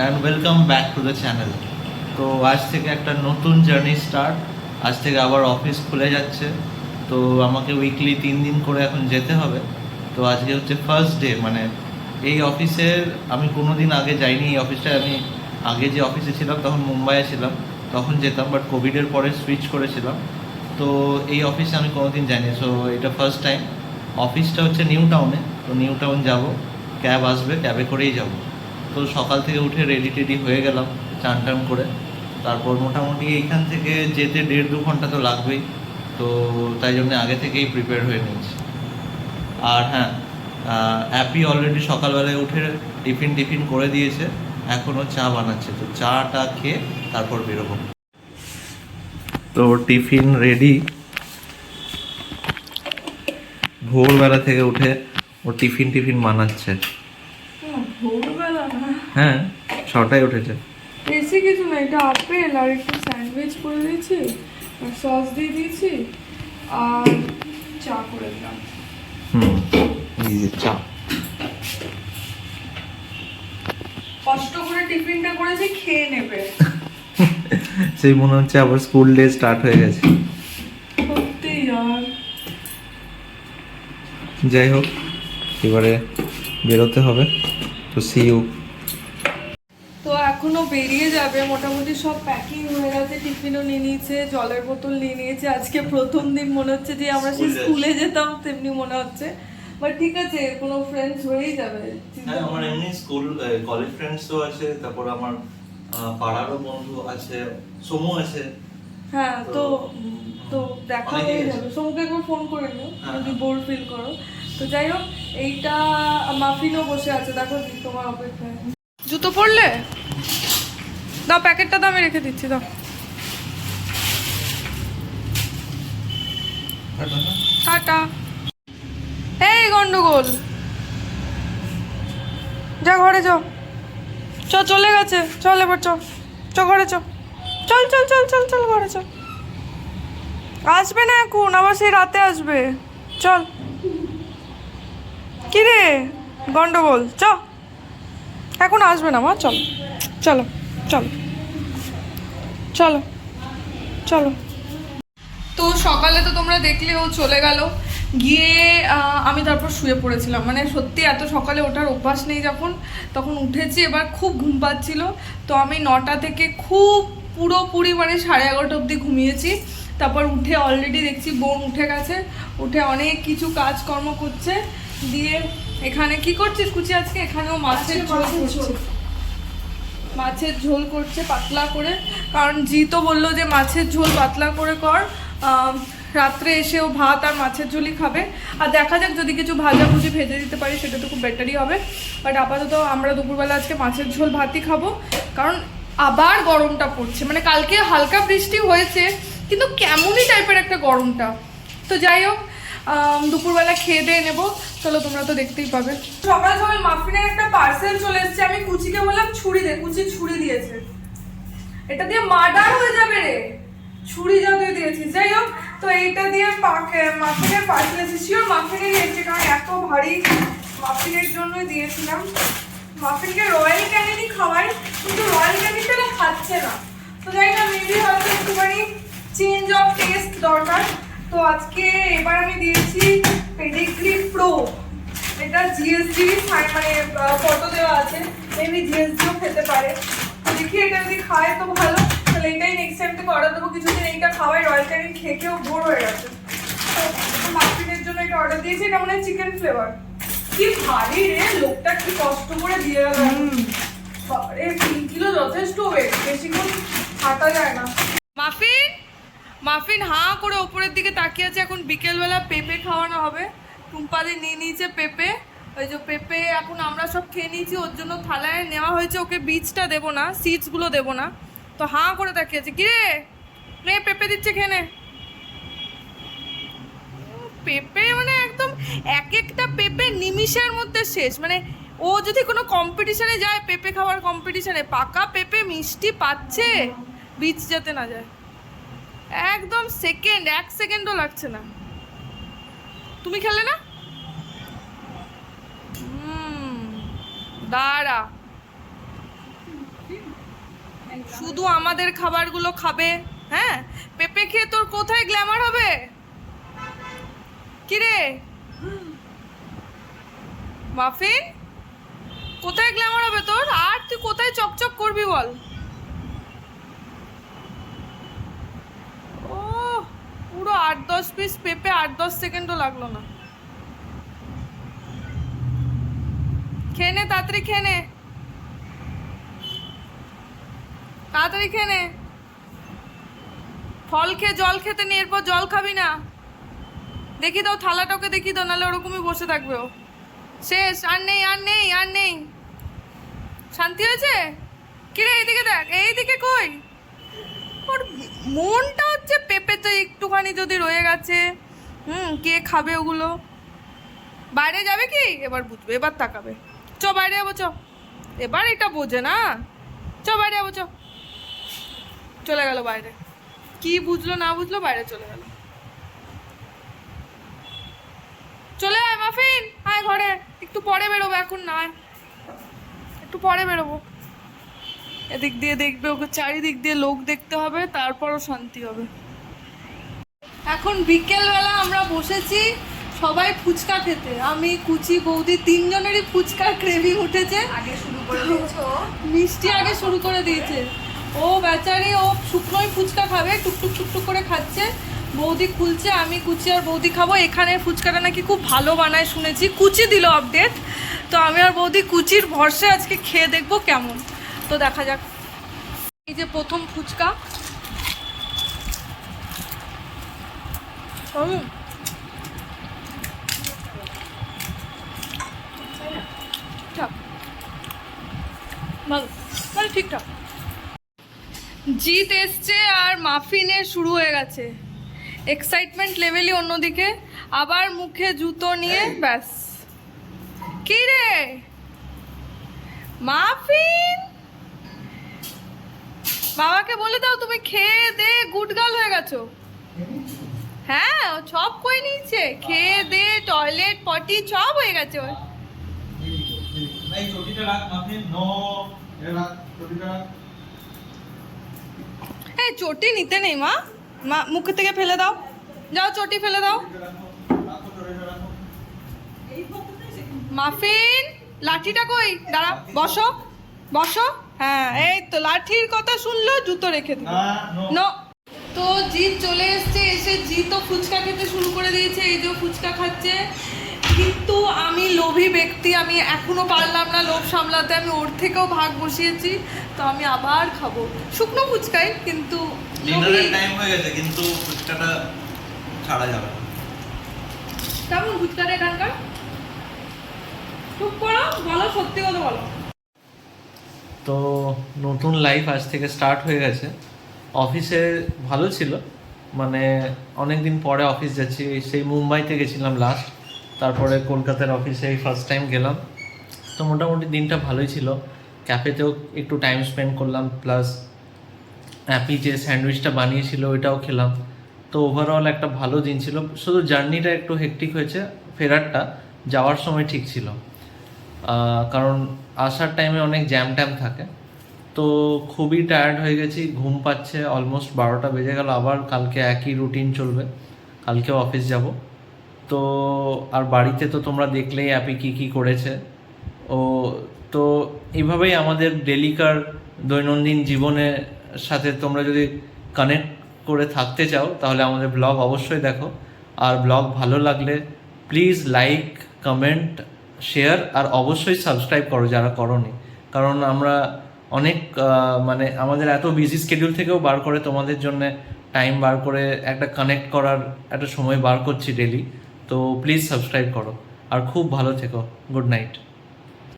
And welcome back to the channel তো আজ থেকে একটা নতুন জার্নি স্টার্ট আজ থেকে আবার অফিস খুলে যাচ্ছে। তো আমাকে উইকলি তিন দিন করে এখন যেতে হবে। তো আজকে হচ্ছে ফার্স্ট ডে মানে এই অফিসের আমি কোনো দিন আগে যাইনি। এই অফিসটায় আমি আগে যে অফিসে ছিলাম, তখন মুম্বাইয়ে ছিলাম। তখন যেতাম বাট কোভিডের পরে সুইচ করেছিলাম। তো এই অফিসে আমি কোনো দিন যাইনি। সো এটা ফার্স্ট টাইম অফিসটা হচ্ছে নিউ টাউনে তো নিউ টাউন যাব। ক্যাব আসবে ক্যাবে করেই যাব। তো সকাল থেকে উঠে রেডি টেডি হয়ে গেলাম, চান টান করে। তারপর মোটামুটি এইখান থেকে যেতে দেড় দু ঘণ্টা তো লাগবেই, তো তাই জন্য আগে থেকেই প্রিপেয়ার হয়ে নিয়েছি। আর হ্যাঁ অ্যাপি অলরেডি সকালবেলায় উঠে টিফিন টিফিন করে দিয়েছে, এখনও চা বানাচ্ছে। তো চাটা খেয়ে তারপর বেরোবো। তো টিফিন রেডি ভোরবেলা থেকে উঠে ও টিফিন টিফিন বানাচ্ছে। হ্যাঁ ছটায় উঠেছে। বেশি কিছু না এটা আপেল আর একটু স্যান্ডউইচ করে দিয়েছি আর সস দিয়ে দিয়েছি আর চা করে দিলাম। হুম এই যে চা। কষ্ট করে টিফিনটা করেছি খেয়ে নেবে। সেই মনে হচ্ছে আবার স্কুল ডে স্টার্ট হয়ে গেছে। যাই হোক এবারে বেরোতে হবে। তো সি ইউ বেরিয়ে যাবে। মোটামুটি সব প্যাকিং হয়ে গেছে টিফিনও নিয়ে নিয়েছে জলের বোতল নিয়ে নিয়েছে। আজকে প্রথম দিন মনে হচ্ছে যে আমরা সেই স্কুলে যেতাম তেমনি মনে হচ্ছে। বাট ঠিক আছে কোনো ফ্রেন্ডস হয়েই যাবে হ্যাঁ আমার এমনি স্কুল কলেজ ফ্রেন্ডসও আছে তারপর আমার পাড়ারও বন্ধু আছে সমু আছে। হ্যাঁ তো তো- দেখা হয়ে যাবে। সমুকে একবার ফোন করে নিও যদি। বোর ফিল করো। তো যাই হোক এইটা মাফিনও বসে আছে। দেখো তোমার অপেক্ষায়। জুতো পরলে? দাও, প্যাকেটটা দাও, আমি রেখে দিচ্ছি, দাও। টাটা। এই গন্ডগোল। যা ঘরে যাও চ, চলে গেছে। চল এবার চ। চ, ঘরে চ। চল চল চল চল চল, ঘরে চল আসবে না এখন, আবার সেই রাতে আসবে। চল। কি রে? গন্ডগোল। চ। এখন আসবে না মা, চল। চলো চলো। চলো চলো। তো সকালে তো তোমরা দেখলে ও চলে গেল। গিয়ে আমি তারপর শুয়ে পড়েছিলাম। মানে সত্যি এত সকালে ওঠার অভ্যাস নেই যখন। তখন উঠেছি এবার খুব ঘুম পাচ্ছিল। তো আমি নটা থেকে খুব পুরোপুরি মানে সাড়ে এগারোটা অবধি ঘুমিয়েছি। তারপর উঠে অলরেডি দেখছি বোন উঠে গেছে। উঠে অনেক কিছু কাজকর্ম করছে। দিয়ে এখানে কি করছিস কুচি আজকে? এখানেও মাছের ঝোল করছে। মাছের ঝোল করছে পাতলা করে। কারণ জি তো বলল যে মাছের ঝোল পাতলা করে কর রাত্রে এসেও ভাত আর মাছের ঝোলই খাবে। আর দেখা যাক যদি কিছু ভাজা ভাজাভুজি ভেজে দিতে পারি, সেটা তো খুব বেটারই হবে। বাট আপাতত আমরা দুপুরবেলা আজকে মাছের ঝোল ভাতই খাব। কারণ আবার গরমটা পড়ছে। মানে কালকে হালকা বৃষ্টি হয়েছে, কিন্তু কেমনই টাইপের একটা গরমটা। তো যাই হোক দুপুরবেলা খেয়ে দিয়ে নেব। চলো তোমরা তো দেখতেই পাবে। সকাল সকাল মাফিনের একটা পার্সেল চলে এসেছে। আমি কুচিকে বললাম, ছুরি দে। কুচি ছুরি দিয়েছে। এটা দিয়ে মার্ডার হয়ে যাবে রে। ছুরি জাতীয় দিয়েছিস। যাই হোক, তো এইটা দিয়ে মাফিনের এসেছে শিওর মাফিনের এসেছে কারণ এত ভারী মাফিনের জন্যই দিয়েছিলাম। মাফিনকে রয়্যাল ক্যানিনি খাওয়াই, কিন্তু রয়্যাল ক্যানিটা না খাচ্ছে না। তো যাই না মেবি হয়তো একটুখানি চেঞ্জ অফ টেস্ট দরকার। তো আজকে এবার আমি দিয়েছি পেডিগ্রি প্রো এটা জিএসডি মানে ফটো দেওয়া আছে। মেবি জিএসডিও খেতে পারে। দেখি এটা যদি খায় তো ভালো। তাহলে এটাই নেক্সট টাইম থেকে অর্ডার দেবো। কিছুদিন এইটা খাওয়াই রয়্যাল ক্যানিন খেয়েও বোর হয়ে গেছে। তো মাফিনের জন্য এটা অর্ডার দিয়েছি এটা মানে চিকেন ফ্লেভার কি ভারী রে লোকটা কি কষ্ট করে দিয়ে গেল। বাবারে তিন কিলো যথেষ্ট ওয়েট বেশিক্ষণ হাঁটা যায় না। মাফিন মাফিন হাঁ করে ওপরের দিকে তাকিয়ে আছে। এখন বিকেলবেলা পেঁপে খাওয়ানো হবে। টুম্পাদি নিয়ে নিয়েছে পেঁপে। ওই যে পেঁপে এখন আমরা সব খেয়ে নিয়েছি, ওর জন্য থালায় নেওয়া হয়েছে, ওকে বীজটা দেবো না সিডসগুলো দেবো না। তো হাঁ করে তাকিয়ে আছে কিরে নে, পেঁপে দিচ্ছে খেয়ে নে। পেঁপে মানে একদম এক একটা পেঁপে নিমিষের মধ্যে শেষ। মানে ও যদি কোনো কম্পিটিশনে যায়, পেঁপে খাওয়ার কম্পিটিশনে পাকা পেঁপে মিষ্টি পাচ্ছে, বীজ যাতে না যায়। একদম সেকেন্ড এক সেকেন্ডও লাগছে না। তুমি খেলে না হুম দাঁড়া। শুধু আমাদের খাবারগুলো খাবে হ্যাঁ? পেঁপে খেয়ে তোর কোথায় গ্ল্যামার হবে? কিরে? মাফিন? কোথায় গ্ল্যামার হবে তোর? আর তুই কোথায় চকচক করবি বল? ও পুরো আট দশ পিস পেঁপে আট দশ সেকেন্ডও লাগল না। খেয়ে নে তাড়াতাড়ি খেয়ে নে তাড়াতাড়ি খেয়ে নে ফল খেয়ে, জল খেতে নিয়ে এরপর জল খাবি না। দেখি দাও থালাটাকে দেখি দাও, নাহলে ওরকমই বসে থাকবে ও। শেষ, আর নেই আর নেই আর নেই। শান্তি হয়েছে? কিরে, এইদিকে দেখ, এইদিকে কই? ওর মনটা হচ্ছে পেঁপেতে একটুখানি যদি রয়ে গেছে। হুম, কে খাবে ওগুলো? বাইরে যাবে কি? এবার বুঝবে, এবার তাকাবে। চ, বাইরে যাব, চ। এবার এটা বোঝে না। চ, বাইরে যাব, চ। চলে গেল বাইরে। কি বুঝলো, না বুঝলো, বাইরে চলে গেল। চলে আয়, মাফিন। আয় ঘরে। একটু পরে বেরোবো এখন, না একটু পরে বেরোবো। এদিক দিয়ে দেখবে ওকে, চারিদিক দিয়ে লোক দেখতে হবে, তারপরও শান্তি হবে। এখন বিকেলবেলা আমরা বসেছি সবাই ফুচকা খেতে। আমি কুচি বৌদি তিনজনেরই ফুচকার ক্রেভিং উঠেছে। আগে শুরু করে দিয়েছ? মিষ্টি আগে শুরু করে দিয়েছে। ও বেচারি ও শুকনোই ফুচকা খাবে টুকটুক টুকটুক করে খাচ্ছে। বৌদি খুলছে আমি কুচি আর বৌদি খাব। এখানে ফুচকাটা নাকি খুব ভালো বানায় শুনেছি। কুচি দিল আপডেট তো আমি আর বৌদি কুচির ভরসে আজকে খেয়ে দেখব কেমন। তো দেখা যাক। এই যে প্রথম ফুচকা। হুম। ভালো মানে ঠিকঠাক। জিত এসছে আর মাফিনের শুরু হয়ে গেছে। এক্সাইটমেন্ট লেভেলই অন্যদিকে আবার মুখে জুতো নিয়ে ব্যাস। কি রে মাফিন? বাবাকে বলে দাও তুমি খেয়ে দে গুটগাল হয়ে গেছো। হ্যাঁ সব করে নিয়েছে। খেয়ে দে টয়লেট পটি সব হয়ে গেছে ওর। এই চটিটা রাখ মাফিন নো এটা রাখ চটিটা রাখ। এই চটি নিতে নেই মা। মা মুখ থেকে ফেলে দাও। যাও চটি ফেলে দাও। মাফিন লাঠিটা কই? দাঁড়া বসো বসো। হ্যাঁ এই তো লাঠির কথা শুনলো জুতো রেখে দিল। নো তো জিৎ চলে এসছে এসে জিৎও ফুচকা খেতে শুরু করে দিয়েছে এই যে ফুচকা খাচ্ছে। কিন্তু আমি লোভী ব্যক্তি আমি এখনও পারলাম না লোভ সামলাতে আমি ওর থেকেও ভাগ বসিয়েছি তো আমি আবার খাব। শুকনো ফুচকাই কিন্তু টাইম হয়ে গেছে কিন্তু ফুচকাটা ছাড়া যাবে না। কেমন ফুচকাটা এখানকার? চুপ করো বলো সত্যি কথা বলো। তো নতুন লাইফ আজ থেকে স্টার্ট হয়ে গেছে। অফিসে ভালো ছিল মানে অনেক দিন পরে অফিস যাচ্ছি সেই মুম্বাইতে গেছিলাম লাস্ট তারপরে কলকাতার অফিসে এই ফার্স্ট টাইম গেলাম। তো মোটামুটি দিনটা ভালোই ছিল। ক্যাফেতেও একটু টাইম স্পেন্ড করলাম প্লাস অ্যাপি যে স্যান্ডউইচটা বানিয়েছিল ওইটাও খেলাম। তো ওভারঅল একটা ভালো দিন ছিল। শুধু জার্নিটা একটু হেকটিক হয়েছে ফেরারটা যাওয়ার সময় ঠিক ছিল। কারণ আসার টাইমে অনেক জ্যাম ট্যাম থাকে। তো খুবই টায়ার্ড হয়ে গেছি, ঘুম পাচ্ছে অলমোস্ট বারোটা বেজে গেল। আবার কালকে একই রুটিন চলবে। কালকেও অফিস যাব। তো আর বাড়িতে তো তোমরা দেখলেই অ্যাপি কী কী করেছে ও, তো এইভাবেই আমাদের ডেলিকার দৈনন্দিন জীবনের সাথে তোমরা যদি কানেক্ট করে থাকতে চাও, তাহলে আমাদের ব্লগ অবশ্যই দেখো। আর ব্লগ ভালো লাগলে প্লিজ লাইক কমেন্ট শেয়ার আর অবশ্যই সাবস্ক্রাইব করো যারা করনি। কারণ আমরা অনেক মানে আমাদের এত বিজি স্কেডিউল থেকেও বার করে তোমাদের জন্য টাইম বার করে একটা কানেক্ট করার একটা সময় বার করছি ডেলি তো প্লিজ সাবস্ক্রাইব করো। আর খুব ভালো থেকো। Good night